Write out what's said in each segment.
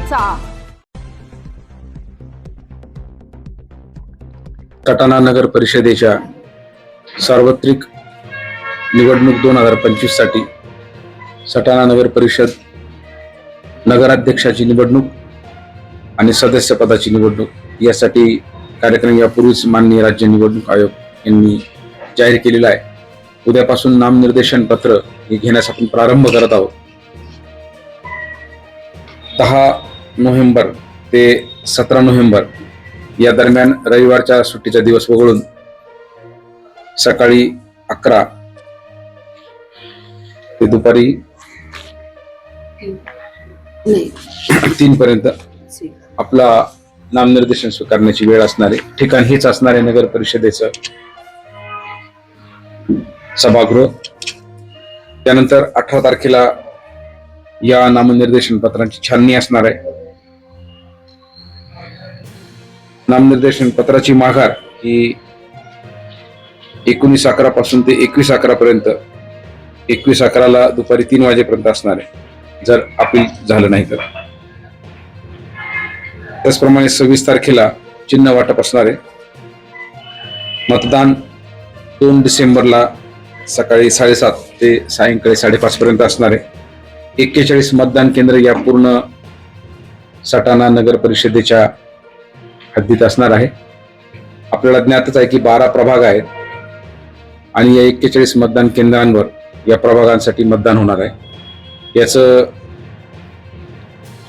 करायचा. सटाणा नगर परिषदेच्या सार्वत्रिक निवडणूक दोन हजार पंचवीससाठी सटाणा नगर परिषद नगराध्यक्षाची निवडणूक आणि सदस्यपदाची निवडणूक यासाठी कार्यक्रम यापूर्वीच माननीय राज्य निवडणूक आयोग यांनी जाहीर केलेला आहे. उद्यापासून नामनिर्देशन पत्र हे घेण्यास आपण प्रारंभ करत आहोत. दहा नोव्हेंबर ते सतरा नोव्हेंबर या दरम्यान रविवारच्या सुट्टीचा दिवस वगळून सकाळी अकरा ते दुपारी तीन पर्यंत आपला नामनिर्देशन स्वीकारण्याची वेळ असणार ठिकाण हेच असणार आहे नगर परिषदेचं सभागृह. त्यानंतर अठरा तारखेला या नामनिर्देशन पत्रांची छाननी असणार आहे. नामनिर्देशन पत्राची माघार ही एकोणीस अकरा पासून ते एकवीस अकरा पर्यंत एकवीस अकराला दुपारी तीन वाजेपर्यंत असणार आहे. जर अपील झालं नाही तर. त्याचप्रमाणे सव्वीस तारखेला चिन्ह वाटप असणार आहे. मतदान दोन डिसेंबरला सकाळी साडेसात ते सायंकाळी साडेपाच पर्यंत असणार आहे. एक्केचाळीस मतदान केंद्र या पूर्ण सटाणा नगर परिषदेच्या हद्दीत असणार आहे. आपल्याला ज्ञातच आहे की बारा प्रभाग आहेत आणि या एक्केचाळीस मतदान केंद्रांवर या प्रभागांसाठी मतदान होणार आहे. याचं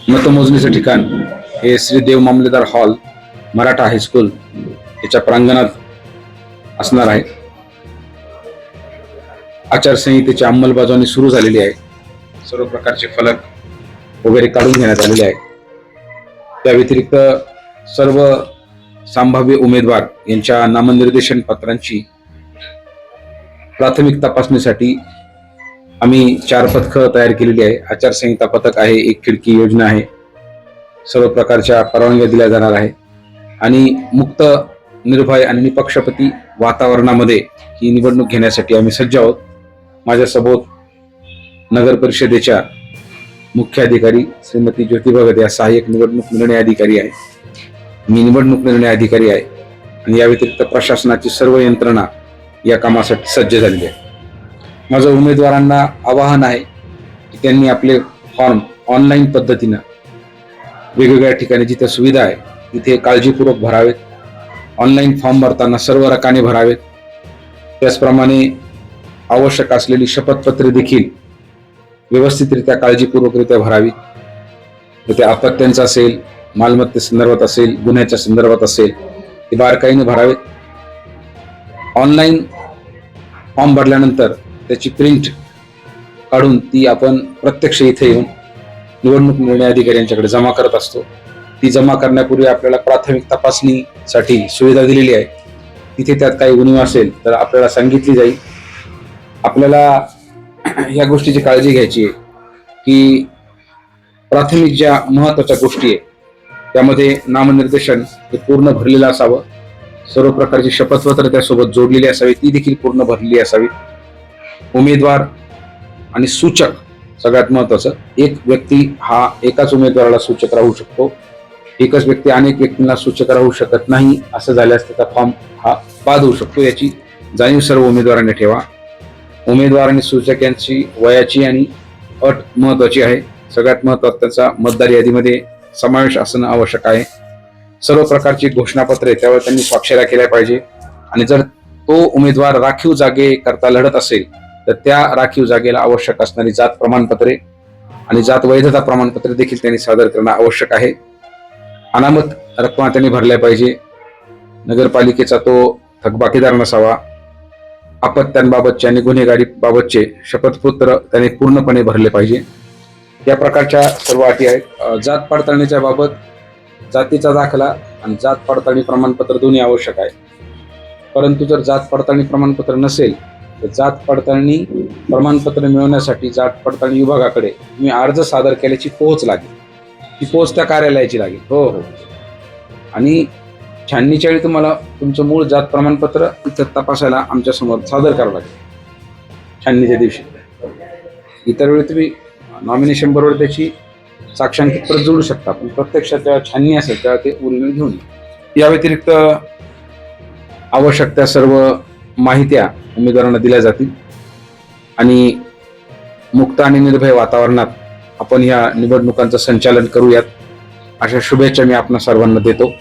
मतमोजणीचं ठिकाण हे श्री देव मामलेदार हॉल मराठा हायस्कूल याच्या प्रांगणात असणार आहे. आचारसंहितेची अंमलबजावणी सुरू झालेली आहे. सर्व प्रकारचे फलक वगैरे काढून घेण्यात आलेले आहे. त्या व्यतिरिक्त सर्व संभाव्य उमेदवार यांच्या नामनिर्देशन पत्रांची प्राथमिक तपासणीसाठी आम्ही चार पथकं तयार केलेली आहे. आचारसंहिता पथक आहे एक खिडकी योजना आहे. सर्व प्रकारच्या परवानग्या दिल्या जाणार आहे आणि मुक्त निर्भय आणि निपक्षपती वातावरणामध्ये ही निवडणूक घेण्यासाठी आम्ही सज्ज आहोत. माझ्यासोबत नगर परिषदेच्या मुख्य अधिकारी श्रीमती ज्योती भगत या सहाय्यक निवडणूक निर्णय अधिकारी आहे मी निवडणूक निर्णय अधिकारी आहे आणि या व्यतिरिक्त प्रशासनाची सर्व यंत्रणा या कामासाठी सज्ज झालेली आहे. माझं उमेदवारांना आवाहन आहे की त्यांनी आपले फॉर्म ऑनलाईन पद्धतीनं वेगवेगळ्या ठिकाणी जिथे सुविधा आहे तिथे काळजीपूर्वक भरावेत. ऑनलाईन फॉर्म भरताना सर्व रकाने भरावेत. त्याचप्रमाणे आवश्यक असलेली शपथपत्रे देखील व्यवस्थितरित्या काळजीपूर्वकरित्या भरावी तर ते अपत्यांचं असेल मालमत्ते संदर्भात असेल गुन्ह्याच्या संदर्भात असेल ते बारकाईने भरावेत ऑनलाईन फॉर्म भरल्यानंतर त्याची प्रिंट काढून ती आपण प्रत्यक्ष इथे येऊन निवडणूक निर्णय अधिकारी यांच्याकडे जमा करत असतो. ती जमा करण्यापूर्वी आपल्याला प्राथमिक तपासणीसाठी सुविधा दिलेली आहे. तिथे त्यात काही गुन्हे असेल तर आपल्याला सांगितली जाईल. आपल्याला या गोष्टीची काळजी घ्यायची आहे की प्राथमिक ज्या महत्त्वाच्या गोष्टी आहे त्यामध्ये नामनिर्देशन हे पूर्ण भरलेलं असावं. सर्व प्रकारची शपथपत्र त्यासोबत जोडलेली असावी. ती देखील पूर्ण भरलेली असावी. उमेदवार आणि सूचक सगळ्यात महत्वाचं एक व्यक्ती हा एकाच उमेदवाराला सूचक राहू शकतो. एकच व्यक्ती अनेक व्यक्तींना सूचक राहू शकत नाही असं झाल्यास त्याचा फॉर्म हा बाद होऊ शकतो. याची जाणीव सर्व उमेदवारांनी ठेवा. उमेदवार आणि सूचक यांची वयाची आणि अट महत्वाची आहे. सगळ्यात महत्त्वाचा त्याचा मतदार यादीमध्ये समावेश असणं आवश्यक आहे. सर्व प्रकारची घोषणापत्रे त्यावर त्यांनी स्वाक्षऱ्या केल्या पाहिजे. आणि जर तो उमेदवार राखीव जागे करता लढत असेल तर त्या राखीव जागेला आवश्यक असणारी जात प्रमाणपत्रे आणि जात वैधता प्रमाणपत्रे देखील त्यांनी सादर करणं आवश्यक आहे. अनामत रक्कमा त्यांनी भरल्या पाहिजे. नगरपालिकेचा तो थकबाकीदार नसावा. अपत्यांबाबतचे आणि गुन्हेगारी बाबतचे शपथपत्र त्यांनी पूर्णपणे भरले पाहिजे. या प्रकारच्या सर्व अटी आहेत. जात पडताळणीच्या बाबत जातीचा दाखला आणि जात पडताळणी प्रमाणपत्र दोन्ही आवश्यक आहे. परंतु जर जात पडताळणी प्रमाणपत्र नसेल तर जात पडताळणी प्रमाणपत्र मिळवण्यासाठी जात पडताळणी विभागाकडे तुम्ही अर्ज सादर केल्याची पोहोच लागेल. ती पोहोच त्या कार्यालयाची लागेल. हो हो. आणि छाननीच्या वेळी तुम्हाला तुमचं मूळ जात प्रमाणपत्र इथं तपासायला आमच्यासमोर सादर करावं लागेल. छाननीच्या दिवशी. इतर वेळी तुम्ही नॉमिनेशन बरोबर त्याची साक्षांकित परत जोडू शकता. पण प्रत्यक्षात त्या छाननी असेल तेव्हा ते ओरिजिनल घेऊन या. व्यतिरिक्त आवश्यक त्या सर्व माहित्या उमेदवारांना दिल्या जातील. आणि मुक्त आणि निर्भय वातावरणात आपण या निवडणुकांचं संचालन करूयात. अशा शुभेच्छा मी आपण सर्वांना देतो.